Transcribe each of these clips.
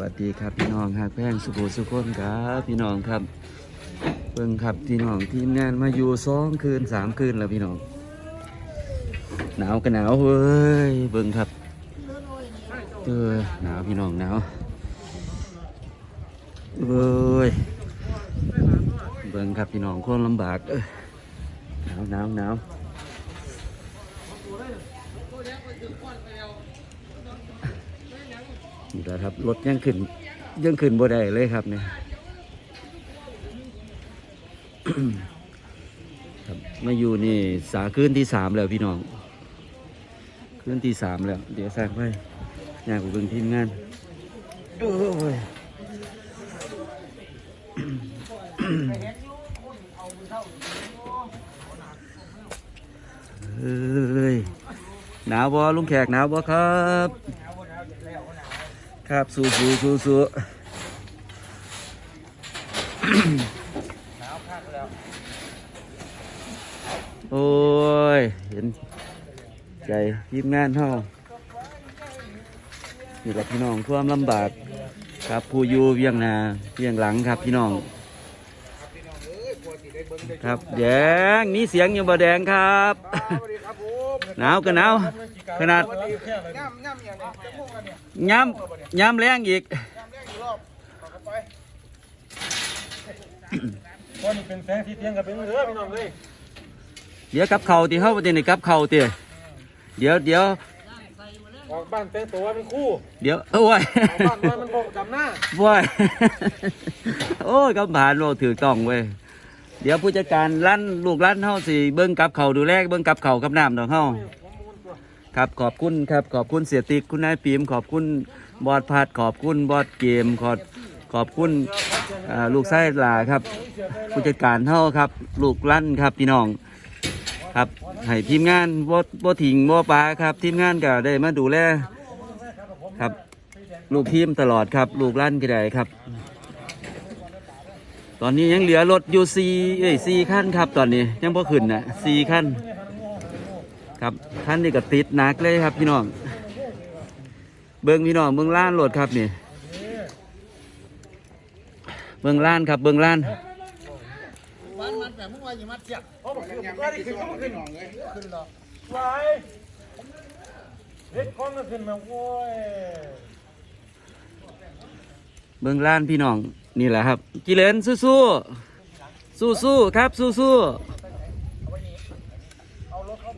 วัสดีครับพี่น้องครับแป้งสุโขสุขคนครับพี่น้องครับเบิ่งครับพี่น้องทีมงานมาอยู่สองคืนสามคืนแล้วพี่น้อง หนาวก็หนาวเว้ยเบิ่งครับเออหนาวพี่น้องหนาวเว้ยเบิ่งครับพี่น้องคนลำบากเอ้ยหนาวหนาวหนาว นี่แหละครับรถยังขึ้นยังขึ้นบ่ได้เลยครับเนี่ยครับมาอยู่นี่สาคืนที่สามแล้วพี่น้องคืนที่สามแล้ว เดี๋ยวสร้างไปอยากไปเบิ่งทีมงานโอ้ยเอ้ยหนาวบ่ลุงแขกหนาวบ่ครับ ครับสู้สู้สู้สู้โอ้ย เห็นใจทีมงานเฮานี่แหละพี่น้องความลำบากครับผู้อยู่เวียงหนาเวียงหลังครับพี่น้อง ครับแดงมีเสียงอยู่บ่แดงครับ หนาวก็หนาวขนาดย่ำย่ำอย่างนี้จะมุ่งกันเนี่ยย้ำย้ำแรงอีกย่ำแรกอีกรอบต่อกันไปวันนี้เป็นแสงที่เทียงกับเป็นเรือพี่น้องเลยเดี๋ยวกับเขาที่เฮาประเด็นกับเขาเตี้ยเดี๋ยวเดี๋ยวออกบ้านแต่งตัวเป็นคู่ เดี๋ยวโอ้ยออกบ้านมามันบอกจำหน้าว้ยโอ้ยกำผ่านโลถือกล่องเว้ย เดี๋ยวผู้จัดการร้านลูกร้านเฮาสิเบิ้งกับเขาดูแลเบิ้งกับเขากับน้ำดอกเฮาครับขอบคุณครับขอบคุณเสียติกคุณนายปีมขอบคุณบอดพัดขอบคุณบอดเกมขอบขอบคุณลูกไส้หลาครับ ผู้จัดการเฮาครับ ลูกร้านครับพี่น้องครับให้ทีมงานบ่บ่ถิงบ่ปลาครับ ทีมงานก็ได้มาดูแลครับ ลูกทีมตลอดครับ ลูกร้านก็ได้ครับ ตอนนี้ยังเหลือรถอยู่สี่เอ้ยสี่ขั้นครับ ตอนนี้ยังพอขึ้นนะสี่ขั้นครับขั้นนี้ก็ติดหนักเลยครับพี่น้องเบิ้งพี่น้องเบิ้งล้านรถครับนี่เบิ้งล้านครับเบิ้งล้านเบื้อยเลยขึ้นหรอกวายเล็กก้อนก็ขึ้นมาโว้ยเบิ้งล้านพี่น้อง นี่แหละครับกิเลนสู้สู้สู้สู้ๆครับสู้สู้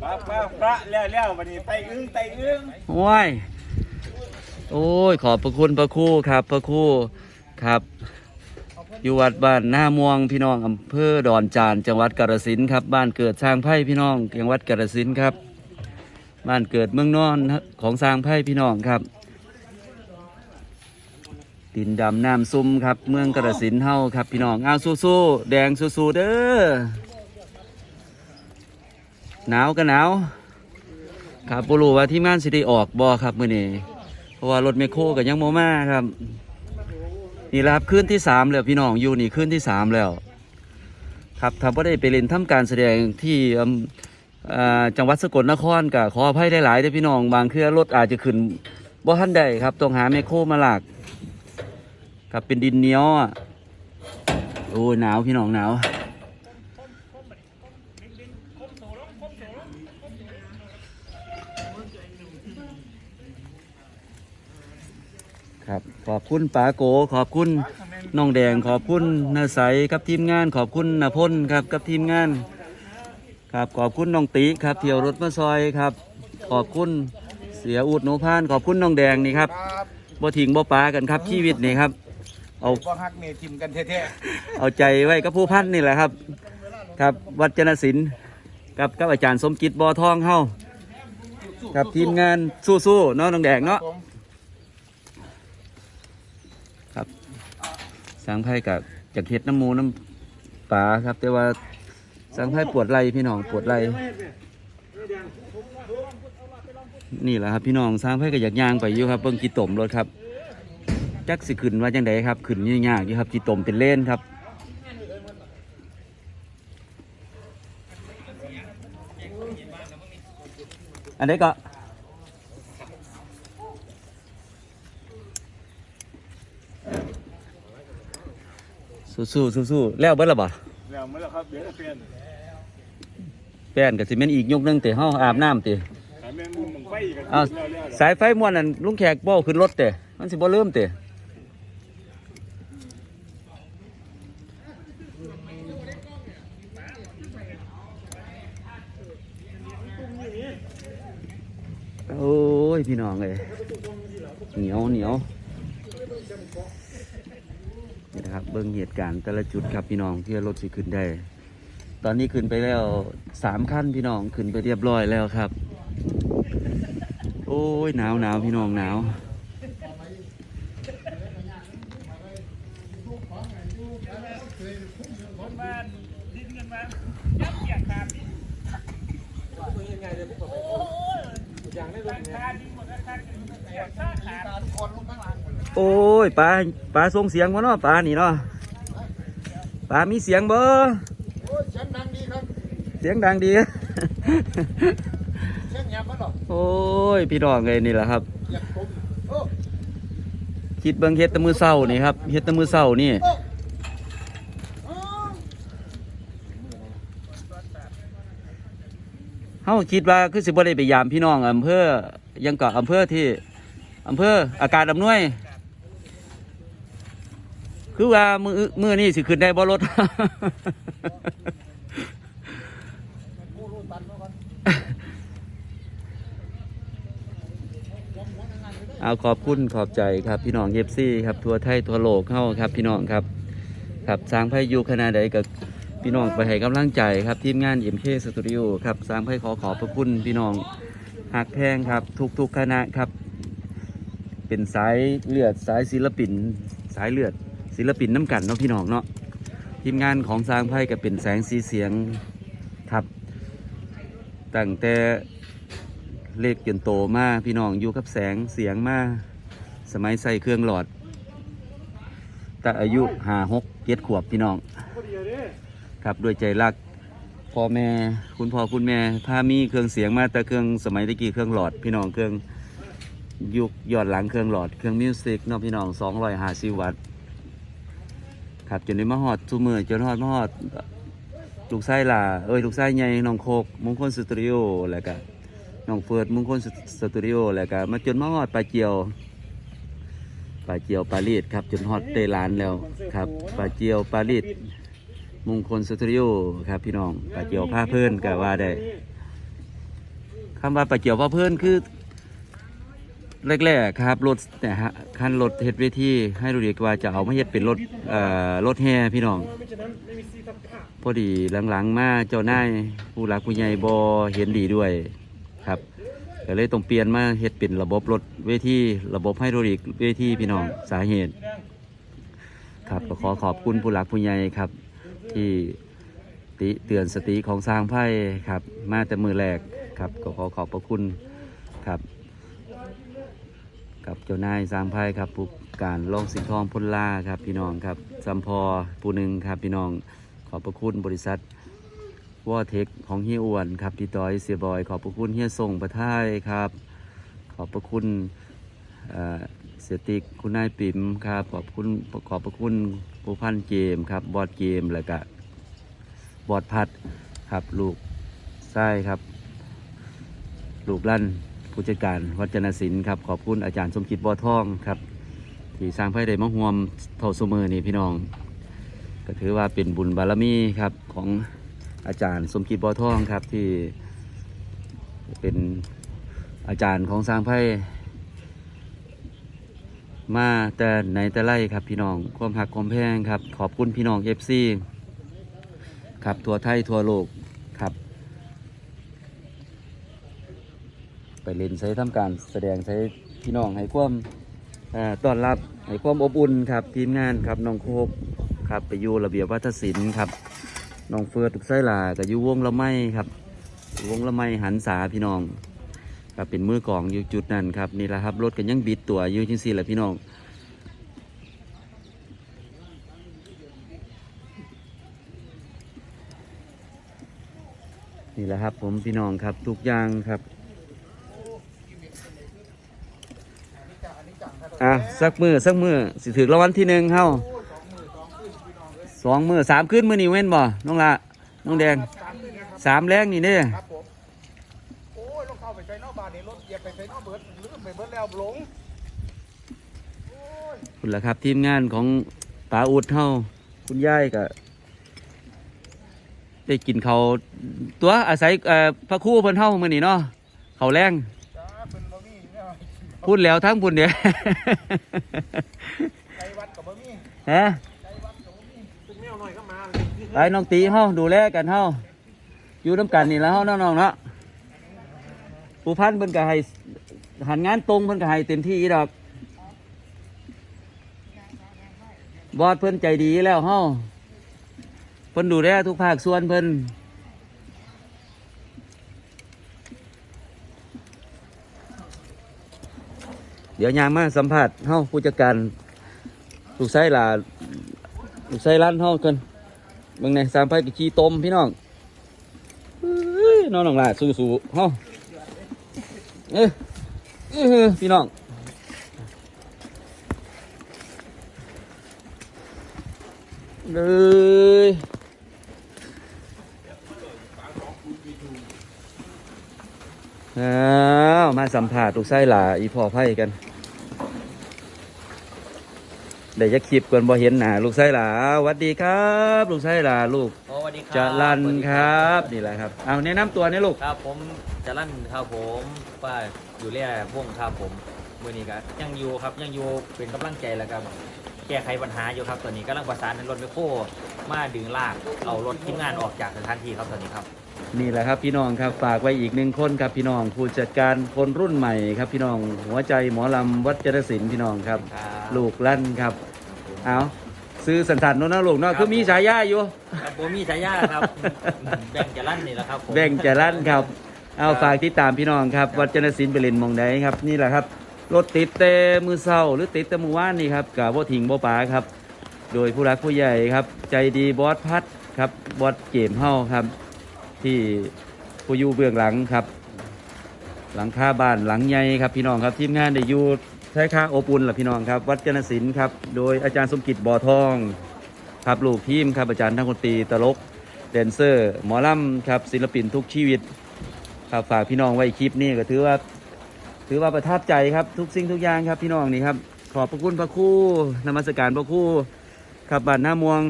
ป้าป้าป้าแล้วแล้ววันนี้ไตอึ้งไตอึ้งๆโอ้ยโอ้ยขอบพระคุณพระครู่ครับพระครู่ครับ อยู่วัดบ้านหน้าม่วงพี่น้องอำเภอดอนจานจังหวัดกาฬสินธุ์ครับบ้านเกิดสร้างไพ่พี่น้องจังหวัดกาฬสินธุ์ครับ บ้านเกิดเมืองนอนของสร้างไพ่พี่น้องครับ ดินดำน้ำซุ่มครับ เมืองกาฬสินเฮาครับ พี่น้องเอาสู้ๆแดงสู้ๆเด้อหนาวก็หนาวครับบรู้ว่าทีมงานสิได้ออกบ่ครับมื้อนี้เพราะว่ารถเมคโครก็ยังโมมาครับนี่แหละครับคืนที่สามแล้วพี่น้องอยู่นี่คืนที่สามแล้ว ครับถ้าไ่ได้ไปเล่นทำการแสดงที่จังหวัดสกลนครก็ขออภัยได้หลายๆด้พี่น้องบางเครือรถอาจจะขึ้นบ่ทันได้ครับต้องหาแมคโครมาหลาก ครับเป็นดินเหนียวอะโอ้ยหนาวพี่น้องหนาวครับขอบคุณป๋าโกขอบคุณน้องแดงขอบคุณนาใสครับทีมงานขอบคุณนาพลครับกับทีมงาน ครับขอบคุณน้องตีครับเที่ยวรถมาซอยครับ ขอบคุณเสียอุดโนพาน ขอบคุณน้องแดงนี่ครับครับบ่ทิ้งบ่ปากันครับชีวิตนี่ครับ เอาก็ฮักเมทิมกันแท้เอาใจไว้กับผู้พันนี่แหละครับ ครับวัดจนศิลป์กับกับอาจารย์สมจิตบ่อทองเฮาๆครับทีมงานสู้ๆเนาะน้องแดงเนาะผมครับสังไพ่กับจากเห็ดน้ำหมูน้ำปลาครับ แต่ว่าสังไพ่ปวดไหล่พี่น้องปวดไหล่นี่แหละครับพี่น้องสังไพ่ก็อยากย่างไปอยู่ครับเบิ่งกีตมรถครับ จักสิขึ้นว่าจังไดครับขึ้นยากๆอยู่ครับกีตมเป็นเล่นครับอันนี้ก็สู้ๆสู้ๆแล้วเบิดและบ่แล้วมั้ยล่ะครับเดี๋ยวจะเปลี่ยนแป้นก็สิแม่นอีกยกหนึงติเฮาอาบน้ำติขายแมงมุมมึงไฟกันอ้าวแล้วแล้วสายไฟม่วนนั่นลุงแขกบ่เอาขึ้นรถติมันสิบ่เริ่มติ โอ้ยพี่น้องเอ้ยเหนียวเหนียวนี่นะครับเบิ่งเหตุการณ์แต่ละจุดครับพี่น้องที่รถสิขึ้นได้ ตอนนี้ขึ้นไปแล้วสามขั้นพี่น้องขึ้นไปเรียบร้อยแล้วครับ โอ้ยหนาวหนาวพี่น้องหนาวโอ้ ยปลาปลาส่งเสียงวะเนาะปลานี่เนาะปลามีเสียงบ่โอ้ยเสียงดังดีครับเสียงดังดีเสียงแหบมั้งหรอโอ้ยพี่น้องเลยนี่แหละครับอยากผมโอ้คิดเบิ่งเฮ็ดแตะมือเศร้านี่ครับเฮ็ดแตะมือเศร้านี่ โอ้โอ้ เฮาคิดว่าคือสิบ่ได้ไปยามพี่น้องอำเภอยังเกาะอำเภอที่อำเภออากาศอำนวย คือว่ามือมือนี่สิขึ้นได้บ่รถเอาขอบคุณขอบใจครับพี่น้องเอฟซี่ครับ ทัวไทยทัวโลกเข้าครับพี่น้องครับ ครับสร้างพ่อยู่ขนาดใดกับ พี่น้องไปให้กำลังใจครับทีมงานเอ็มเคสตูดิโอครับสร้างไพ่ขอขอบพระคุณพี่น้องหักแพงครับทุกทุกๆคณะครับ เป็นสายเลือดสายศิลปิน สายเลือดศิลปินน้ำกันเนาะพี่น้องเนาะทีมงานของสร้างไพ่ก็เป็นแสงสีเสียงครับตั้งแต่เล็กจนโตมาพี่น้องอยู่กับแสงเสียงมาสมัยใส่เครื่องหลอด แต่อายุหาหกเจ็ดขวบพี่น้อง ครับด้วยใจรักพ่อแม่คุณพ่อคุณแม่พามีเครื่องเสียงมาแต่เครื่องสมัยตะกี้เครื่องหลอด พี่น้องเครื่องยุคยอดหลังเครื่องหลอด เครื่องมิวสิกเนาะพี่น้องสองร้อยห้าสิบวัตต์ครับจนได้มาฮอดทุมือจนฮอดมาฮอดลูกไส้ล่ะเอ้ยลูกไส้ใหญ่น้องโคกมงคลสตูดิโอแล้วก็น้องเฟิร์ดมงคลสตูดิโอแล้วก็มาจนมาฮอดปลาเจียวปลาเจียวปลาลีดครับจนฮอดเตลานแล้วครับปลาเจียวปลาลีด มงคลสตูดิโอครับพี่น้องปลาเจียวผ้าเพื่อนก็ว่าได้คำว่าปลาเจียวผ้าเพื่อนคือแรกๆครับรถแต่ฮะคันรถเฮ็ดเวทีให้ดูดีกว่าจะเอามาเฮ็ดเป็นรถเอ่อรถแห่พี่น้องไม่ฉะนั้นไม่มีซีทับขาพอดีหลังๆมาเจ้านายผู้หลักผู้ใหญ่บอเห็นดีด้วยครับก็เลยต้องเปลี่ยนมาเฮ็ดเป็นระบบรถเวทีระบบไฮดรอลิกเวทีพี่น้องสาเหตุ ครับก็ขอขอบคุณผู้หลักผู้ใหญ่ครับ ที่ติเตือนสติของสร้างไพ่ครับ มาแต่มือแรกครับก็ขอขอบพระคุณครับ กับเจ้านายสร้างไพ่ครับผู้การลองสิงห์ทองพลล่าครับพี่น้องครับซัมพอผู้หนึ่งครับพี่น้องขอบพระคุณบริษัทวอเทคของเฮียอ้วนครับที่ต่อยเสียบอย ขอบพระคุณเฮียส่งประท่ายครับ ขอบพระคุณ เสติกคุณนายปิ๋มครับขอบคุณขอบพระคุณผู้พันเกมครับ บอดเกมแล้วก็บอดพัดครับลูกไส้ครับ ลูกลั่นผู้จัดการวัจนศิลป์ครับขอบคุณอาจารย์สมคิดบ่อทองครับ ที่สร้างไพ่ได้มาห่วมเท่าสมือนี่พี่น้อง ก็ถือว่าเป็นบุญบารมีครับของอาจารย์สมคิดบ่อทองครับที่เป็นอาจารย์ของสร้างไพ่ มาแต่ไหนแต่ไรครับพี่น้องความหักความแพงครับ ขอบคุณพี่น้องเอฟซีครับทัวไทยทัวโลกครับ ไปเล่นใช้ทำการแสดงใช้พี่น้องให้ความอ่าต้อนรับให้ความอบอุ่นครับทีมงานครับน้องโคกครับไปอยู่ระเบียบวัฒนศิลป์ครับน้องเฟิร์ตุกไส้ลากับยู่วงละไม้ครับ วงละไม้หันษาพี่น้อง ครับเป็นมือกลองอยู่จุดนั้นครับนี่แหละครับรถกันยังบิดตัวอยู่จังสี่แหละพี่น้องนี่แหละครับผมพี่น้องครับทุกอย่างครับอะสักมือสักมือสิถือรางวัลที่หนึ่งเฮ้าสองมือสามขึ้นมือนี่เว้นบ่น้องละน้องแดงสามแรงนี่เนี่ แล้วหลงโอ้ยคุณล่ะครับทีมงานของป๋าอุดเฮาคุณยายก็ได้กินเขาวตัวอาศัยเอ่อพระครู่เพิ่นเฮามื้อนี้เนาะเขาวแรงจ้าเป็นบะหมี่เนี่ยพูดแล้วทั้งพุ่นเด้ไก่วัดกับบะหมี่ฮะไก่วัดกับบะหมี่เป็นแมวหน่อยก็มาไอ้น้องตีเฮาดูแลกันเฮาอยู่น้ำกันนี่แล้วเฮาน้องๆเนาะผู้พันเพิ่นก็ให้ หันงานตรงเพิ่นก็ให้เต็มที่ดอกบอดเพิ่นใจดีแล้วเฮาเพิ่นดูแลทุกภาคส่วนเพิ่นเดี๋ยวยามมาสัมผัสเฮาผู้จัดการลูกไส้ลาลูกไส้ร้านเฮากันเบิ่งในสามไพ่กับขี้ต้มพี่น้องเอ้ยน้องน้องหล่ะสู้สู้ๆเฮาเอ้ ยเอ้ยพี่น้องเลยอ้าวมาสัมผัสลูกไส้หลาอีพอไพ่กันเดี๋ยวจะคลิปก่อนบ่เห็นหนาลูกไส้หลาวัดดีครับ ลูกไส้หลาลูก ดีครับจรันสวัสดีครับนี่แหละครับเอาแนะนำตัวนี่ลูกครับผมจรันครับผมป้าอยู่เรียพวงครับผมมือนี้ก็ยังอยู่ครับยังอยู่เป็นกำลังใจแล้วครับแก้ไขปัญหาอยู่ครับตอนนี้กำลังประสานในรถไมคโครมาดึงลากเอารถทีมงานออกจากสถานที่ครับตอนนี้ครับนี่แหละครับพี่น้องครับฝากไว้อีกหนึ่งคนครับพี่น้องผู้จัดการคนรุ่นใหม่ครับพี่น้องหัวใจหมอลำวัดจรศิลป์พี่น้องครับครับ ลูกลั่นครับ เอา ซื้อสันสันๆโน้นนะลูกเนาะคือมีฉายาอยู่ครับผมมีฉายาครับ แบ่งจรันนี่แหละครับผมแบ่งจะลั่นครับ เอาฝากติดตามพี่น้องครับ วัดจรศิลป์ไปเล่นหมองใดครับนี่แหละครับรถติดเตมือเศร้าหรือติดเตมือว่านนี่ครับกับว่าถิงบ่ปาครับ โดยผู้รักผู้ใหญ่ครับ ใจดีบอสพัดครับบอสเกมเฮาครับ ที่ผู้อยู่เบื้องหลังครับ หลังคาบ้านหลังใหญ่ครับพี่น้องครับทีมงานได้อยู่ ใช้ค่าอบอุ่นล่ะพี่น้องครับ วัดจนศิลป์ครับ โดยอาจารย์สมกิจบ่อทองครับลูกทีมครับอาจารย์ทั้งดนตีตลกแดนเซอร์ หมอลำครับศิลปินทุกชีวิตครับฝากพี่น้องไว้คลิปนี้ก็ถือว่า ถือว่าประทับใจครับทุกสิ่งทุกอย่างครับพี่น้องนี่ครับขอบพระคุณพระคู่นมัสการพระคู่ครับบ้านหน้ามวง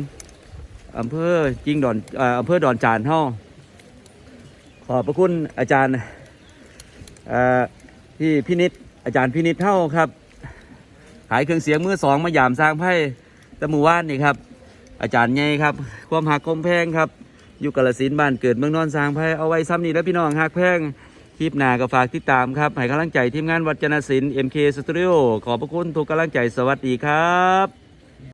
อำเภอจิงดอนออำเภอดอนจานเฮาขอบพระคุณอาจารย์เอ่อที่พินิษ อาจารย์พินิษเท่าครับ ขายเครื่องเสียงมือสองมายามสร้างไพ่ตะมูว่านนี่ครับ อาจารย์ไงครับ ความหักคมแพงครับ อยู่กาลสินบ้านเกิดเมืองนอนสร้างไพ่เอาไว้ซ้ำนี่แล้วพี่น้องหักแพงคลิปหน้าก็ฝากติดตามครับให้กำลังใจทีมงานวัจนศิลป์ MK Studio ขอบพระคุณทุกกำลังใจสวัสดีครับ